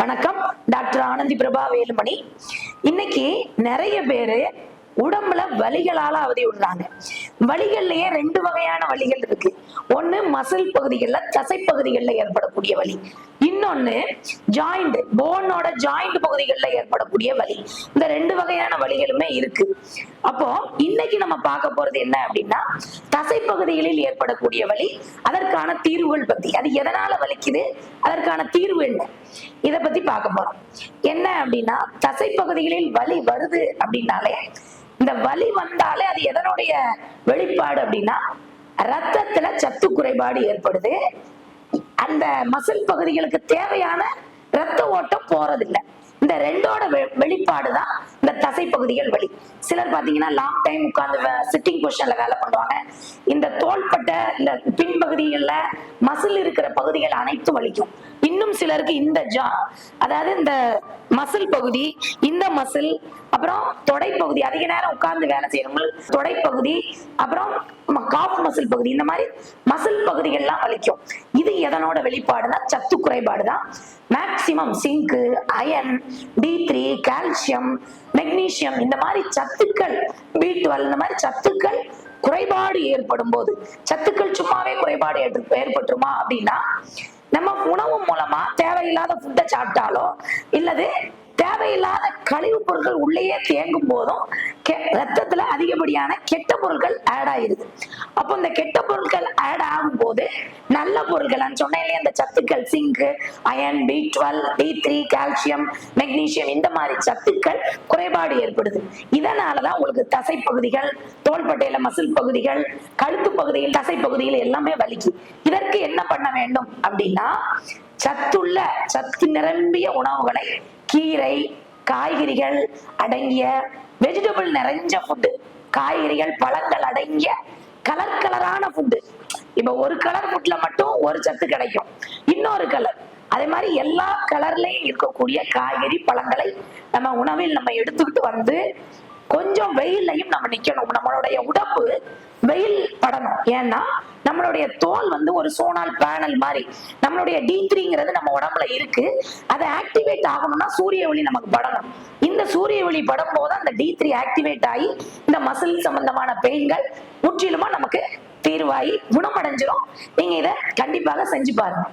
வணக்கம். டாக்டர் ஆனந்தி பிரபா வேலுமணி. இன்னைக்கு நிறைய பேரு உடம்புல வலிகளால அவதி விடுறாங்க வலிகள்லயே ரெண்டு வகையான வலிகள் இருக்கு. ஒண்ணு மசில் பகுதிகள்ல தசை பகுதிகளில் ஏற்படக்கூடிய வலி. இன்னொன்னு ஜாயிண்ட் போனோட ஜாயிண்ட் பகுதிகளில் ஏற்படக்கூடிய வலி. இந்த ரெண்டு வகையான வலிகளுமே இருக்கு. அப்போ இன்னைக்கு நம்ம பார்க்க போறது என்ன அப்படின்னா தசை பகுதிகளில் ஏற்படக்கூடிய வலி அதற்கான தீர்வுகள் பத்தி. அது எதனால வலிக்குது? அதற்கான தீர்வு என்ன? இத பத்தி பார்க்க போறோம். என்ன அப்படின்னா தசை பகுதிகளில் வலி வருது அப்படின்னாலே இந்த வலி வந்தாலே அது எதனுடைய வெளிப்பாடு அப்படின்னா ரத்தத்துல சத்து குறைபாடு ஏற்படுது. அந்த மசில் பகுதிகளுக்கு தேவையான ரத்த ஓட்டம் போறதில்லை. இந்த ரெண்டோட வெளிப்பாடு தான் இந்த தசை பகுதிகள் வலி. சிலர் பாத்தீங்கன்னா லாங் டைம் உட்கார்ந்து சிட்டிங் பொசிஷன்ல வேலை பண்ணுவாங்க. இந்த தோள்பட்டை இந்த பின்பகுதிகள்ல மசில் இருக்கிற பகுதிகள் அனைத்தும் வலிக்கும். இன்னும் சிலருக்கு இந்த ஜா அதாவது இந்த மசில் பகுதி இந்த மசில் அப்புறம் தொடைப்பகுதி அதிக நேரம் உட்கார்ந்து வேலை செய்யறவங்க தொடைப்பகுதி அப்புறம் காஃப் மசில் பகுதி இந்த மாதிரி மசில் பகுதிகள்லாம் வலிக்கும். இது எதனோட வெளிப்பாடுனா சத்து குறைபாடு தான் maximum zinc iron D three calcium magnesium இந்த மாதிரி சத்துக்கள் பி டுவெல் இந்த மாதிரி சத்துக்கள் குறைபாடு ஏற்படும் போது சத்துக்கள் சும்மாவே குறைபாடு ஏற்ப- ஏற்பட்டுருமா அப்படின்னா நம்ம உணவு மூலமா தேவையில்லாத ஃபுட்டை சாப்பிட்டாலோ இல்லது தேவையில்லாத கழிவுப் பொருட்கள் உள்ளேயே தேங்கும் போதும் ரத்தத்துல அதிகப்படியான கெட்ட பொருட்கள் ஆட் ஆயிருது அப்போ இந்த கெட்ட பொருட்கள் ஆட் ஆகும் போது நல்ல பொருட்கள் நான் சொன்னேன் இல்லையா? இந்த சத்துக்கள் zinc iron B twelve B three calcium magnesium இந்த மாதிரி சத்துக்கள் குறைபாடு ஏற்படுது. இதனாலதான் உங்களுக்கு தசை பகுதிகள் தோள்பட்டையில மசில் பகுதிகள் கழுத்து பகுதியில் தசை பகுதிகள் எல்லாமே வலிக்கு. இதற்கு என்ன பண்ண வேண்டும் அப்படின்னா சத்துள்ள சத்து நிரம்பிய உணவுகளை கீரை காய்கறிகள் அடங்கிய வெஜிடபிள் நிறைஞ்ச ஃபுட்டு காய்கறிகள் பழங்கள் அடங்கிய கலர் கலரான ஃபுட்டு இப்ப ஒரு கலர் ஃபுட்ல மட்டும் ஒரு சத்து கிடைக்கும். இன்னொரு கலர் அதே மாதிரி எல்லா கலர்லயும் இருக்கக்கூடிய காய்கறி பழங்களை நம்ம உணவில் நம்ம எடுத்துக்கிட்டு வந்து கொஞ்சம் வெயில்லையும் நம்ம நிக்கணும். நம்மளுடைய உடம்பு வெயில் படணும். ஏன்னா நம்மளுடைய தோல் வந்து ஒரு சோனால் பேனல் மாதிரி. நம்மளுடைய டி த்ரீங்கிறது நம்ம உடம்புல இருக்கு. அதை ஆக்டிவேட் ஆகணும்னா சூரிய ஒளி நமக்கு படணும். இந்த சூரிய ஒளி படும் போது அந்த டி த்ரீ ஆக்டிவேட் ஆகி இந்த மசில் சம்பந்தமான பெயின்கள் முற்றிலுமா நமக்கு தீர்வாகி குணமடைஞ்சிரும். நீங்க இதை கண்டிப்பாக செஞ்சு பாருங்க.